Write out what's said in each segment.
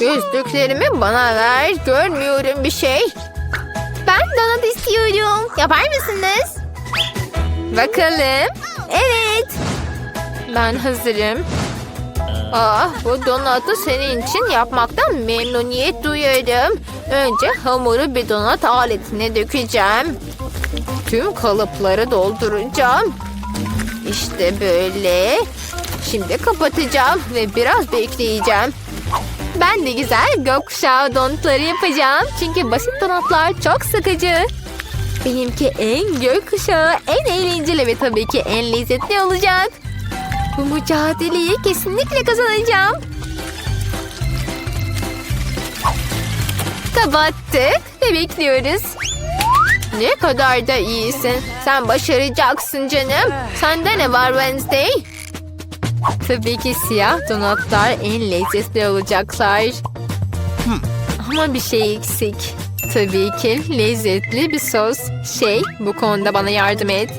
Gözlüklerimi bana ver. Görmüyorum bir şey. Ben donut istiyorum. Yapar mısınız? Bakalım. Evet. Ben hazırım. Ah, bu donatı senin için yapmaktan memnuniyet duyarım. Önce hamuru bir donat aletine dökeceğim. Tüm kalıpları dolduracağım. İşte böyle. Şimdi kapatacağım ve biraz bekleyeceğim. Ben de güzel gökkuşağı donutları yapacağım. Çünkü basit donatlar çok sıkıcı. Benimki en gökkuşağı, en eğlenceli ve tabii ki en lezzetli olacak. Bu mücadeleyi kesinlikle kazanacağım. Kapattık ve bekliyoruz. Ne kadar da iyisin. Sen başaracaksın canım. Sende ne var Wednesday? Tabii ki siyah donatlar en lezzetli olacaklar. Ama bir şey eksik. Tabii ki lezzetli bir sos. Şey, bu konuda bana yardım et.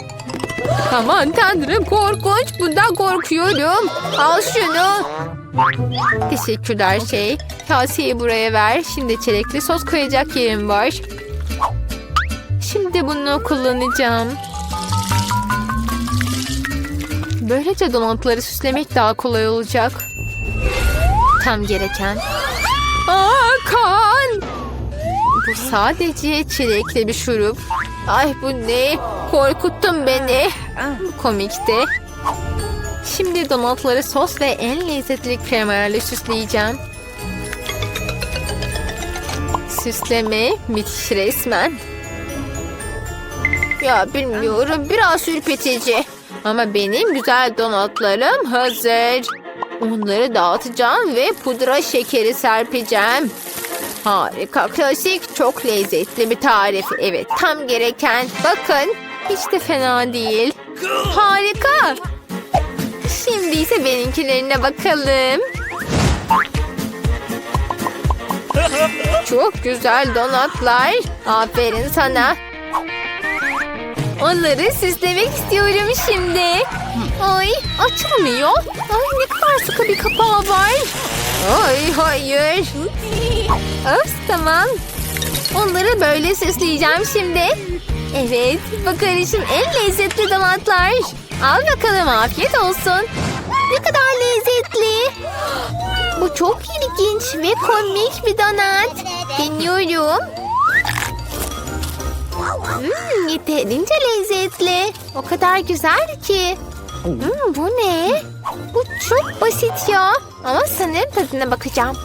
Aman tanrım korkunç. Bundan korkuyorum. Al şunu. Teşekkürler şey. Kaseyi buraya ver. Şimdi çilekli sos koyacak yerim var. Şimdi bunu kullanacağım. Böylece donatları süslemek daha kolay olacak. Tam gereken. Aa kan! Bu sadece çilekli bir şurup. Ay bu ne? Korkuttun beni. Komikti. Şimdi donatları sos ve en lezzetli kremayla süsleyeceğim. Süsleme müthiş resmen. Ya bilmiyorum biraz ürpetici. Ama benim güzel donatlarım hazır. Onları dağıtacağım ve pudra şekeri serpeceğim. Harika, klasik, çok lezzetli bir tarif. Evet, tam gereken. Bakın, hiç de fena değil. Harika. Şimdi ise benimkilerine bakalım. Çok güzel donatlar. Aferin sana. Onları süslemek istiyorum şimdi. Ay açılmıyor. Ay ne kadar sıkı bir kapağı var. Ay hayır. Öf tamam. Onları böyle süsleyeceğim şimdi. Evet bakarışım en lezzetli donatlar. Al bakalım afiyet olsun. Ne kadar lezzetli. Bu çok ilginç ve komik bir donat. Deniyorum. Hmm, yeterince lezzetli. O kadar güzel ki. Hmm, bu ne? Bu çok basit ya. Ama sanırım tadına bakacağım.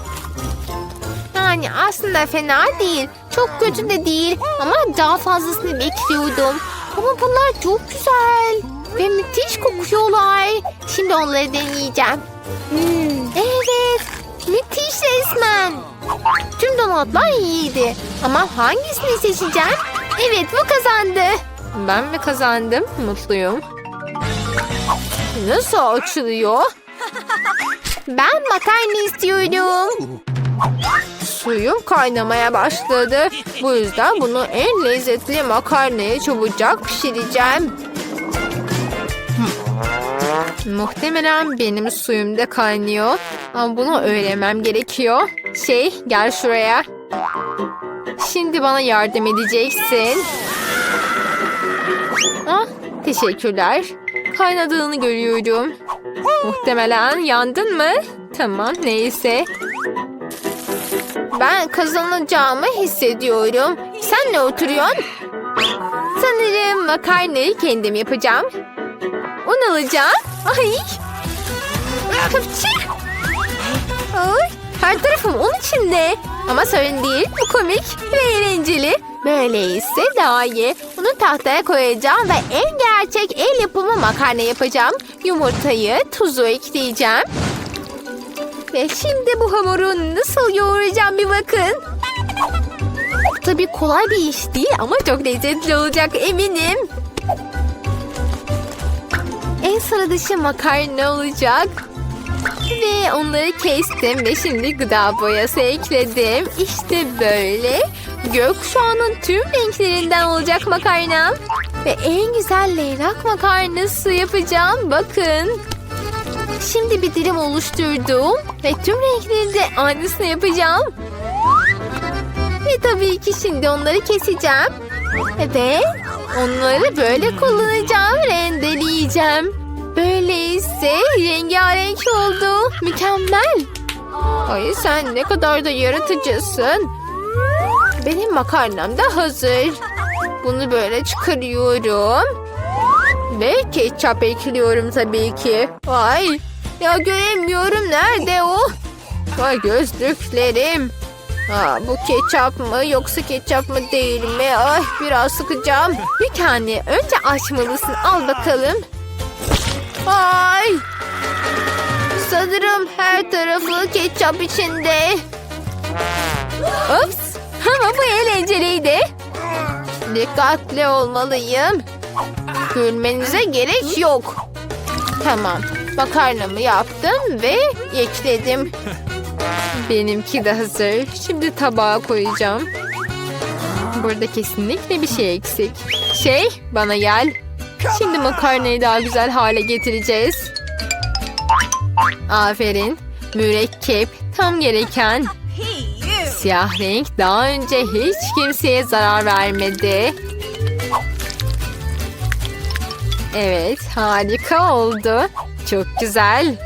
Yani aslında fena değil. Çok kötü de değil. Ama daha fazlasını bekliyordum. Ama bunlar çok güzel. Ve müthiş kokuyorlar. Şimdi onları deneyeceğim. Hmm, evet. Müthiş resmen. Tüm donatlar iyiydi. Ama hangisini seçeceğim? Evet bu kazandı. Ben mi kazandım? Mutluyum. Nasıl açılıyor? Ben makarna istiyorum. Suyum kaynamaya başladı. Bu yüzden bunu en lezzetli makarnayı çabucak pişireceğim. Muhtemelen benim suyum da kaynıyor. Ama bunu öğrenmem gerekiyor. Şey gel şuraya. Şimdi bana yardım edeceksin. Ah, teşekkürler. Kaynadığını görüyorum. Muhtemelen yandın mı? Tamam neyse. Ben kazanacağımı hissediyorum. Sen ne oturuyorsun? Sanırım makarnayı kendim yapacağım. Un alacağım. Ay. Kapçı. Ay. Her tarafım un içinde. Ama sorun değil. Bu komik ve eğlenceli. Böyleyse daha iyi. Onu tahtaya koyacağım ve en gerçek el yapımı makarna yapacağım. Yumurtayı, tuzu ekleyeceğim. Ve şimdi bu hamuru nasıl yoğuracağım bir bakın. Tabii kolay bir iş değil ama çok lezzetli olacak eminim. En sıra dışı makarna olacak. Ve onları kestim ve şimdi gıda boyası ekledim. İşte böyle. Gökkuşağının tüm renklerinden olacak makarnam. Ve en güzel leylak makarnası yapacağım. Bakın. Şimdi bir dilim oluşturdum ve tüm renkleri de aynısını yapacağım. Ve tabii ki şimdi onları keseceğim. Ve onları böyle kullanacağım, rendeleyeceğim. Böyleyse rengarenk oldu. Mükemmel. Ay sen ne kadar da yaratıcısın. Benim makarnam da hazır. Bunu böyle çıkarıyorum. Ve ketçap ekliyorum tabii ki. Ay ya göremiyorum nerede o? Ay gözlüklerim. Aa, bu ketçap mı yoksa ketçap mı değil mi? Ay biraz sıkacağım. Bir tane önce açmalısın al bakalım. Ay. Sanırım her tarafı ketçap içinde. Ups. Ama bu eğlenceliydi. Dikkatli olmalıyım. Gülmenize gerek yok. Tamam. Makarnamı yaptım ve ekledim. Benimki de hazır. Şimdi tabağa koyacağım. Burada kesinlikle bir şey eksik. Şey, bana gel. Şimdi makarnayı daha güzel hale getireceğiz. Aferin. Mürekkep tam gereken. Siyah renk daha önce hiç kimseye zarar vermedi. Evet, harika oldu. Çok güzel.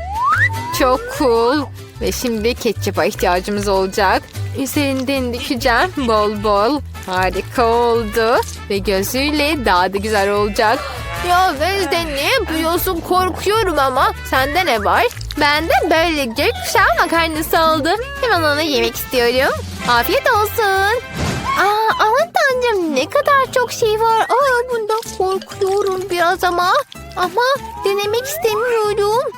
Çok cool. Ve şimdi ketçapa ihtiyacımız olacak. Üzerinden dökeceğim bol bol. Harika oldu. Ve gözüyle daha da güzel olacak. Ya Wednesday ne yapıyorsun? Korkuyorum ama. Sende ne var? Ben de böyle gökkuşağı makarnası aldım. Hemen onu yemek istiyorum. Afiyet olsun. Aa, aman tanrım ne kadar çok şey var. Aa, bundan korkuyorum biraz ama. Ama denemek istemiyorum.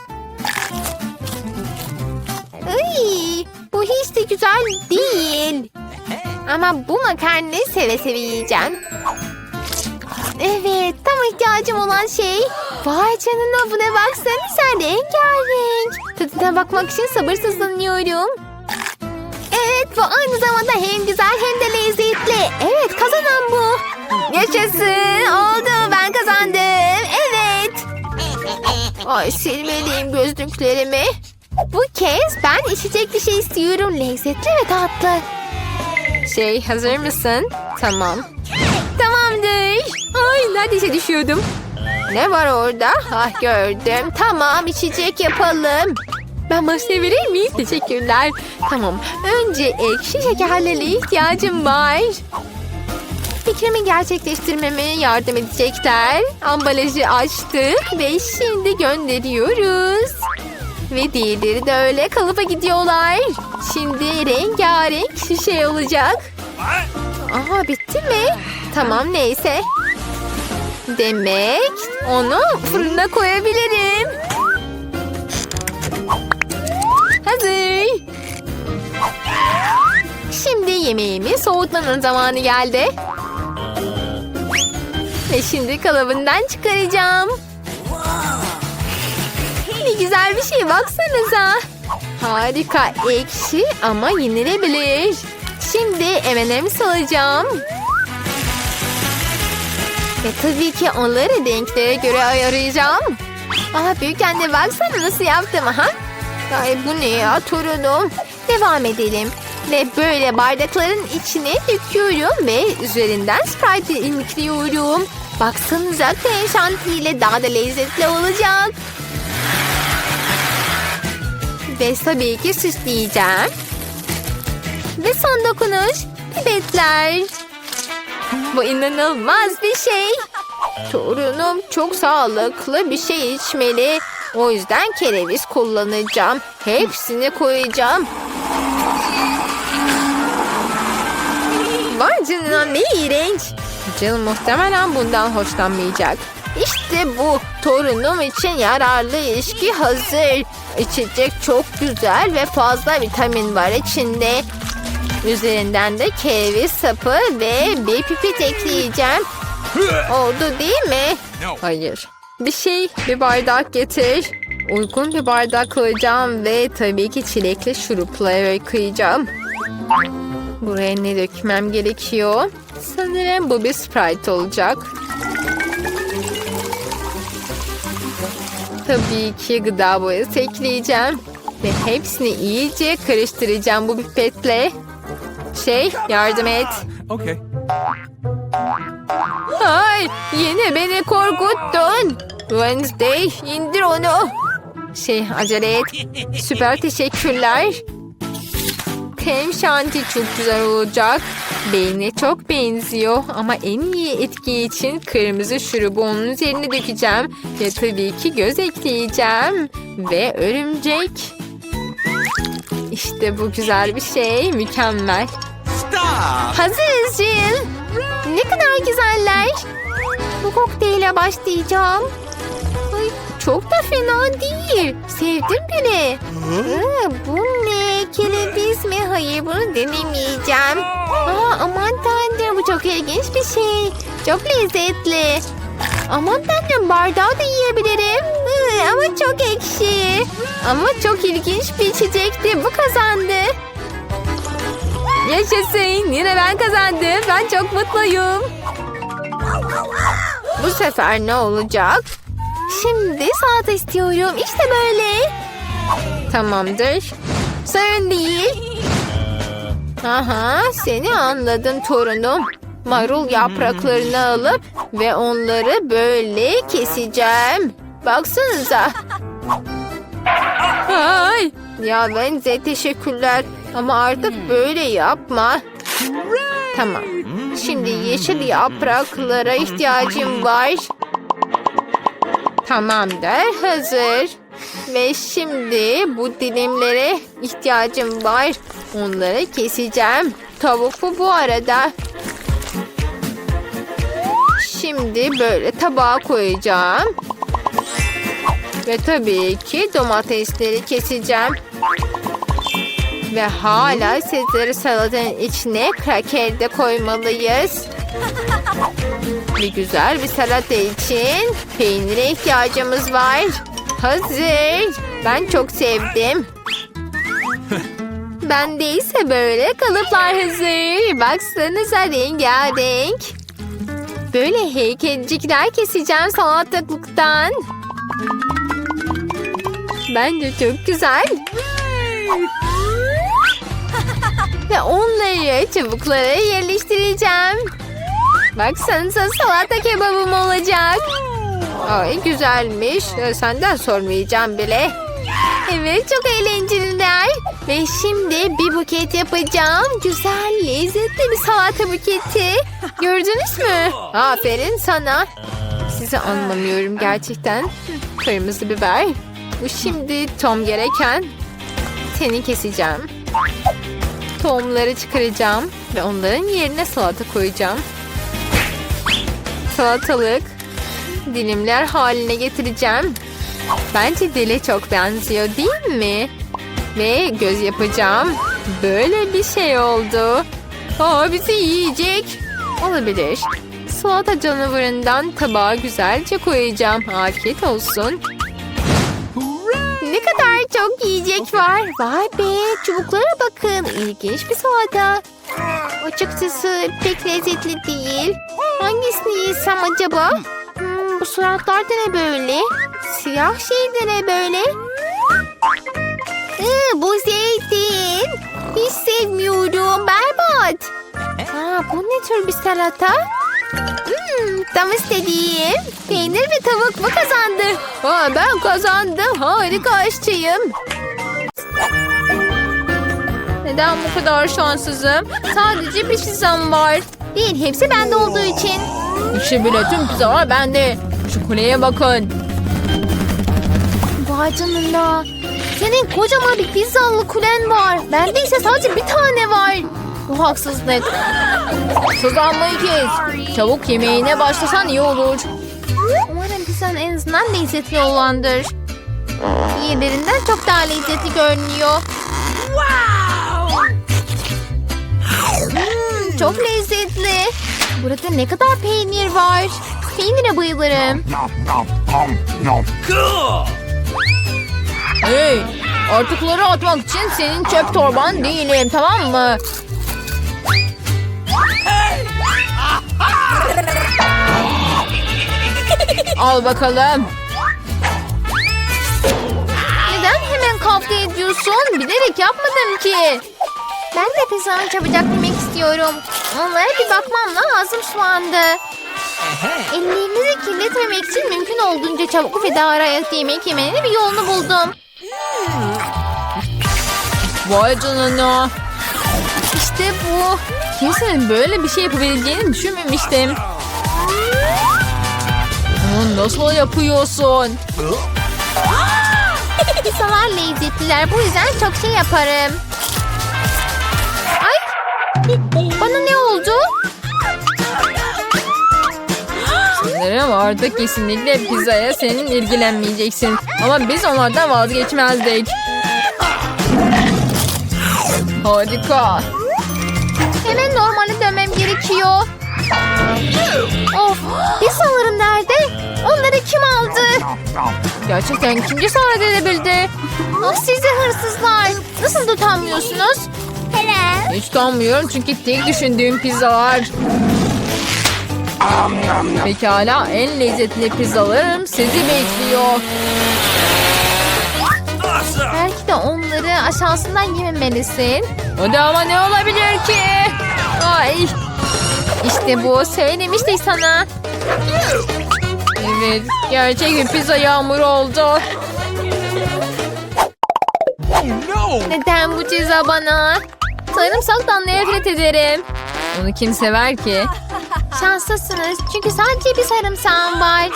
Ay, bu hiç de güzel değil. Ama bu makarnayı seve seve yiyeceğim. Evet, tam ihtiyacım olan şey. Vay canına buna baksana sen rengarenk. Tadına bakmak için sabırsızlanıyorum. Evet, bu aynı zamanda hem güzel hem de lezzetli. Evet, kazanan bu. Yaşasın, oldu ben kazandım. Evet. Ay silmeliyim gözlüklerimi. Bu kez ben içecek bir şey istiyorum. Lezzetli ve tatlı. Şey hazır mısın? Tamam. Tamamdır. Ay neredeyse düşüyordum. Ne var orada? Ah gördüm. Tamam içecek yapalım. Ben masaya vereyim miyim? Teşekkürler. Tamam. Önce ekşi şekerlere ihtiyacım var. Fikrimi gerçekleştirmeme yardım edecekler. Ambalajı açtık ve şimdi gönderiyoruz. Ve diğerleri de öyle kalıba gidiyorlar. Şimdi rengarenk şişe olacak. Aha bitti mi? Tamam neyse. Demek onu fırına koyabilirim. Hazır. Şimdi yemeğimi soğutmanın zamanı geldi. Ve şimdi kalıbından çıkaracağım. Ne güzel bir şey baksanıza. Harika ekşi ama yenilebilir. Şimdi M&M's alacağım. Ve tabii ki onları renklere göre ayarlayacağım. Aha büyük anne baksana nasıl yaptım ha? Ay bu ne ya torunum. Devam edelim. Ve böyle bardakların içine döküyorum ve üzerinden Sprite imikliyorum. Baksanıza krem şantiyle daha da lezzetli olacak. Ve tabii ki süsleyeceğim. Ve son dokunuş pipetler. Bu inanılmaz bir şey. Torunum çok sağlıklı bir şey içmeli. O yüzden kereviz kullanacağım. Hepsini koyacağım. Vay canına ne iğrenç. Canım muhtemelen bundan hoşlanmayacak. İşte bu torunum için yararlı ilişki hazır. İçecek çok güzel ve fazla vitamin var içinde. Üzerinden de kereviz sapı ve bir pipet ekleyeceğim. Oldu değil mi? Hayır. Bir şey, bir bardak getir. Uygun bir bardak koyacağım ve tabii ki çilekli şurupla kıyacağım. Buraya ne dökmem gerekiyor? Sanırım bu bir Sprite olacak. tabii ki gıda boyası ekleyeceğim. Ve hepsini iyice karıştıracağım bu pipetle. Şey yardım et. Okay. Ay yine beni korkuttun. Wednesday indir onu. Şey acele et. Süper teşekkürler. Krem şanti çok güzel olacak. Beynine çok benziyor ama en iyi etki için kırmızı şurubu onun üzerine dökeceğim. Ve tabii ki göz ekleyeceğim. Ve örümcek. İşte bu güzel bir şey. Mükemmel. Stop! Hazırız Jill. Ne kadar güzeller. Bu kokteyle başlayacağım. Ay, çok da fena değil. Sevdim bile. Aa, bu ne? Kereviz mi? Hayır bunu denemeyeceğim. Aa, aman tanrım bu çok ilginç bir şey. Çok lezzetli. Aman tanrım bardağı da yiyebilirim. Ama çok ekşi. Ama çok ilginç bir içecekti. Bu kazandı. Yaşasın. Yine ben kazandım. Ben çok mutluyum. Bu sefer ne olacak? Şimdi salata istiyorum. İşte böyle. Tamamdır. Sorun değil. Aha seni anladım torunum. Marul yapraklarını alıp ve onları böyle keseceğim. Baksanıza. Ay, ya Venze teşekkürler ama artık böyle yapma. Tamam. Şimdi yeşil yapraklara ihtiyacım var. Tamamdır, hazır. Ve şimdi bu dilimlere ihtiyacım var. Onları keseceğim. Tavuk bu bu arada. Şimdi böyle tabağa koyacağım. Ve tabii ki domatesleri keseceğim. Ve hala Sezar salatanın içine kraker de koymalıyız. Ve güzel bir salata için peynire ihtiyacımız var. Hazır. Ben çok sevdim. Ben ise böyle kalıplar hazır. Baksanıza rengarenk. Böyle heykelcikler keseceğim salatalıktan. Bence çok güzel. Ve onları çubuklara yerleştireceğim. Baksanıza salata kebabım olacak. Ay güzelmiş. Ee, Senden sormayacağım bile. Evet çok eğlenceliler. Ve şimdi bir buket yapacağım. Güzel lezzetli bir salata buketi. Gördünüz mü? Aferin sana. Sizi anlamıyorum gerçekten. Kırmızı biber. Şimdi Tom gereken. Seni keseceğim. Tohumları çıkaracağım. Ve onların yerine salata koyacağım. Salatalık dilimler haline getireceğim. Bence dile çok benziyor değil mi? Ve göz yapacağım. Böyle bir şey oldu. Aa bizi yiyecek. Olabilir. Salata canavarından tabağa güzelce koyacağım. Afiyet olsun. Ne kadar çok yiyecek var. Vay be çubuklara bakın. İlginç bir salata. Açıkçası pek lezzetli değil. Hangisini yesem acaba? Hmm, bu suratlar da ne böyle? Siyah şey de ne böyle? Ee, bu zeytin. Hiç sevmiyorum. Berbat. Aa, bu ne tür bir salata? Hmm, tam istediğim. Peynir ve tavuk mu kazandı? Aa, ben kazandım. Harika aşçıyım. Neden bu kadar şanssızım? Sadece bir pizzam var. Değil, hepsi bende olduğu için. İşte bile tüm pizzalar bende. Şu kuleye bakın. Vay canına. Senin kocaman bir pizzalı kulen var. Bende ise sadece bir tane var. Bu haksızlık. Sızlanmayı kes. Çabuk yemeğine başlasan iyi olur. Umarım pizzan en azından lezzetli olandır. Diğerlerinden çok daha lezzetli görünüyor. Hmm, çok lezzetli. Burada ne kadar peynir var. Peynire bayılırım. Hey, artıkları atmak için senin çöp torban değilim tamam mı? Al bakalım. Neden hemen kavga ediyorsun? Bilerek yapmadım ki. Ben de pizzanı çabucak yemek istiyorum. Onlara bir bakmam lazım şu anda. Ellerinizi kirletmemek için mümkün olduğunca çabuk ve daha rahat yemek yemenin bir yolunu buldum. Vay canına. İşte bu. Kimsenin böyle bir şey yapabileceğini düşünmemiştim. Bunu nasıl yapıyorsun? Pizzalar lezzetliler. Bu yüzden çok şey yaparım. Ay! Bana ne oldu? Sanırım artık kesinlikle pizzaya senin ilgilenmeyeceksin. Ama biz onlardan vazgeçmezdik. Harika. Hemen normale dönmem gerekiyor. Of! Pizzalarım nerede? Onları kim aldı? Gerçekten kim cesaret edebildi? Of sizi hırsızlar. Nasıl tutamıyorsunuz? Hele. Hiç utanmıyorum çünkü tek düşündüğüm pizzalar. Pekala en lezzetli pizzalarım sizi bekliyor. Belki de onları aşağısından yememelisin. O da ama ne olabilir ki? Ay. İşte bu söylemiştik sana. Evet gerçek bir pizza yağmuru oldu. Neden bu ceza bana? Sarımsaktan nefret ederim. Onu kim sever ki? Şanslısınız çünkü sadece bir sarımsağım var.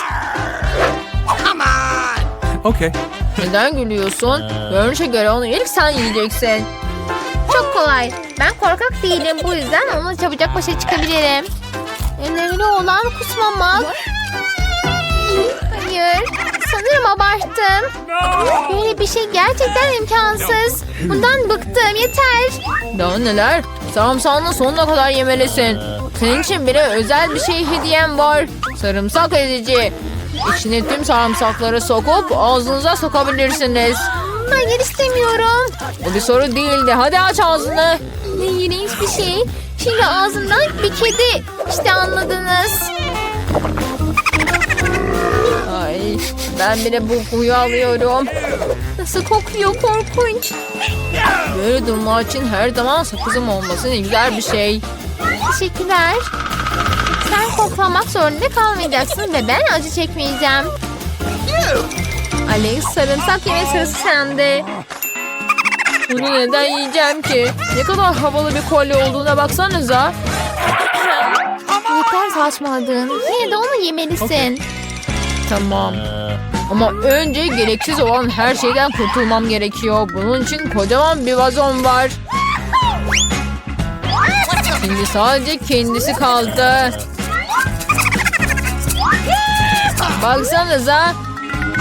Okay. Neden gülüyorsun? Görünüşe göre onu ilk sen yiyeceksin. Çok kolay. Ben korkak değilim bu yüzden onunla çabucak başa çıkabilirim. Önemli olan kusmamak. Hayır. Sanırım abarttım. Böyle bir şey gerçekten imkansız. Bundan bıktım. Yeter. Daha neler? Sarımsağını sonuna kadar yemelisin. Senin için bile özel bir şey hediyem var. Sarımsak ezici. İçine tüm sarımsakları sokup ağzınıza sokabilirsiniz. Hayır istemiyorum. Bu bir soru değildi. Hadi aç ağzını. Ne iğrenç bir şey. Şimdi ağzımdan bir kedi. İşte anladınız. Ay, ben bile bu kokuyu alıyorum. Nasıl kokuyor korkunç. Böyle durma için her zaman sakızım olması ne güzel bir şey. Teşekkürler. Sen koklamak zorunda kalmayacaksın ve ben acı çekmeyeceğim. Alex sarımsak yeme sırası sende. Bunu neden yiyeceğim ki? Ne kadar havalı bir kolye olduğuna baksanıza. Yeter saçmaladın. Yine de onu yemelisin. Tamam. Ama önce gereksiz olan her şeyden kurtulmam gerekiyor. Bunun için kocaman bir vazon var. Şimdi sadece kendisi kaldı. Baksanıza.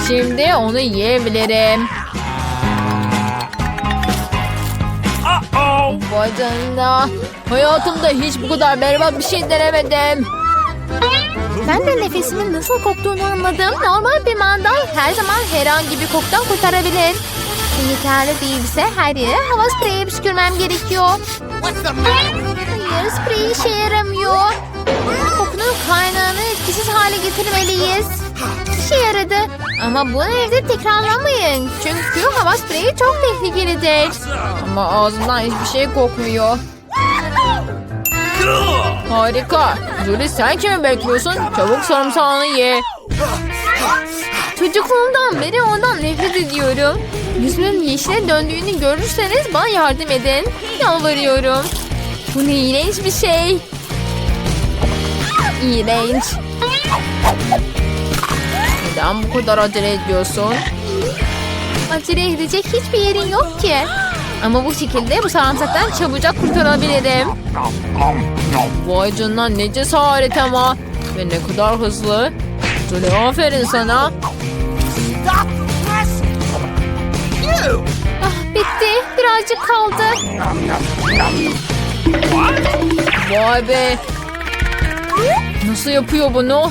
Şimdi onu yiyebilirim. Vay canına. Hayatımda hiç bu kadar berbat bir şey denemedim. Ben de nefesimin nasıl koktuğunu anladım. Normal bir mandal her zaman herhangi bir koktan kurtarabilir. Yeterli değilse her yere hava spreyi püskürmem gerekiyor. Hayır sprey işe yaramıyor. Kokunun kaynağını etkisiz hale getirmeliyiz. İşe yaradı. Ama bunu evde tekrarlamayın. Çünkü hava spreyi çok tehlikelidir. Ama ağzımdan hiçbir şey kokmuyor. Harika. Julie sen kimi bekliyorsun? Çabuk sarımsağını ye. Çocukluğumdan beri ondan nefret ediyorum. Yüzümün yeşile döndüğünü görürseniz bana yardım edin. Yalvarıyorum. Bu ne iğrenç bir şey. İğrenç. Neden bu kadar acele ediyorsun? Acele edecek hiçbir yerin yok ki. Ama bu şekilde bu sarımsaktan çabucak kurtarabilirim. Vay canına ne cesaret ama. Ve ne kadar hızlı. Julie aferin sana. Ah bitti. Birazcık kaldı. Vay be. Nasıl yapıyor bunu?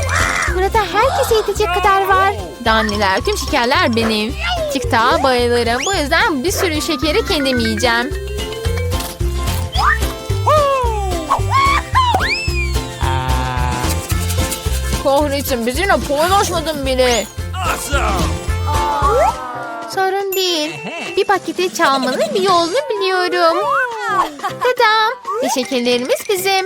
Burada herkese yetecek kadar var. Danliler tüm şekerler benim. TikTok'a bayılırım. Bu yüzden bir sürü şekeri kendim yiyeceğim. Kahretsin bizimle paylaşmadın bile. Sorun değil. Bir paketi çalmanın bir yolunu biliyorum. Tadam. Ve şekerlerimiz bizim.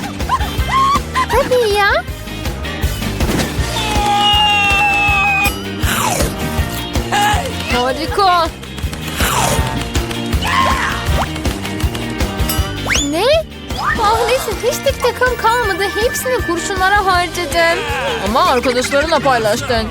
Tabii ya. Harika. Ne? Kahretsin hiç tek takım kalmadı. Hepsini kurşunlara harcadım. Ama arkadaşlarınla paylaştın.